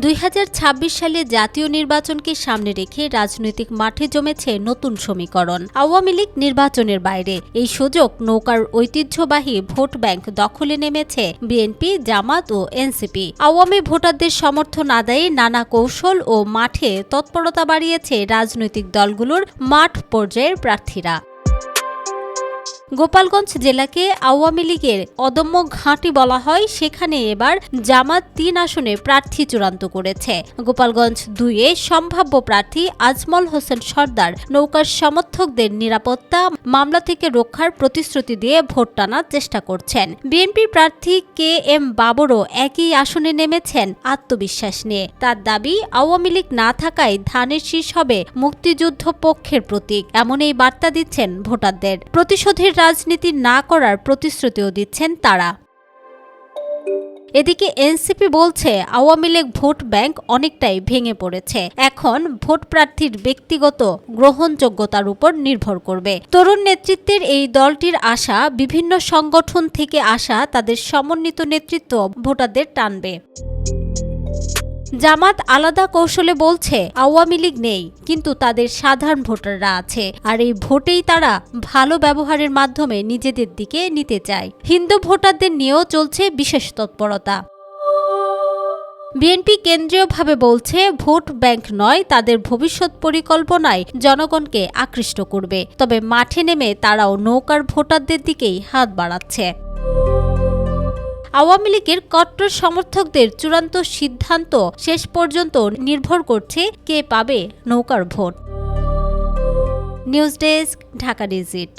দুই হাজার ছাব্বিশ সালে জাতীয় নির্বাচনকে সামনে রেখে রাজনৈতিক মাঠে জমেছে নতুন সমীকরণ। আওয়ামী লীগ নির্বাচনের বাইরে। এই সুযোগ নৌকার ঐতিহ্যবাহী ভোট ব্যাংক দখলে নেমেছে বিএনপি, জামাত ও এনসিপি। আওয়ামী ভোটারদের সমর্থন আদায়ে নানা কৌশল ও মাঠে তৎপরতা বাড়িয়েছে রাজনৈতিক দলগুলোর মাঠ পর্যায়ের প্রার্থীরা। গোপালগঞ্জ জেলাকে আওয়ামী লীগের অদম্য ঘাঁটি বলা হয়। সেখানে এবার জামাত তিন আসনে প্রার্থী চূড়ান্ত করেছে। গোপালগঞ্জ দুইয়ে সম্ভাব্য প্রার্থী আজমল হোসেন সর্দার নৌকার সমর্থকদের নিরাপত্তা, মামলা থেকে রক্ষার প্রতিশ্রুতি দিয়ে ভোট টানার চেষ্টা করছেন। বিএনপি প্রার্থী কে এম বাবরও একই আসনে নেমেছেন আত্মবিশ্বাস নিয়ে। তার দাবি, আওয়ামী লীগ না থাকায় ধানের শীষ হবে মুক্তিযুদ্ধ পক্ষের প্রতীক এমন এই বার্তা দিচ্ছেন ভোটারদের। প্রতিশোধের রাজনীতি না করার প্রতিশ্রুতিও দিচ্ছেন তারা। এদিকে এনসিপি বলছে, আওয়ামী লীগ ভোট ব্যাংক অনেকটাই ভেঙে পড়েছে। এখন ভোট প্রার্থীর ব্যক্তিগত গ্রহণযোগ্যতার উপর নির্ভর করবে। তরুণ নেতৃত্বের এই দলটির আশা, বিভিন্ন সংগঠন থেকে আসা তাদের সমন্বিত নেতৃত্ব ভোটারদের টানবে। জামাত আলাদা কৌশলে বলছে, আওয়ামী লীগ নেই, কিন্তু তাদের সাধারণ ভোটাররা আছে। আর এই ভোটেই তারা ভালো ব্যবহারের মাধ্যমে নিজেদের দিকে নিতে চায়। হিন্দু ভোটারদের নিয়েও চলছে বিশেষ তৎপরতা। বিএনপি কেন্দ্রীয়ভাবে বলছে, ভোট ব্যাংক নয়, তাদের ভবিষ্যৎ পরিকল্পনায় জনগণকে আকৃষ্ট করবে। তবে মাঠে নেমে তারাও নৌকার ভোটারদের দিকেই হাত বাড়াচ্ছে। আওয়ামী লীগের কট্টর সমর্থকদের চূড়ান্ত সিদ্ধান্ত শেষ পর্যন্ত নির্ভর করছে কে পাবে নৌকার vote. News desk, Dhaka digit.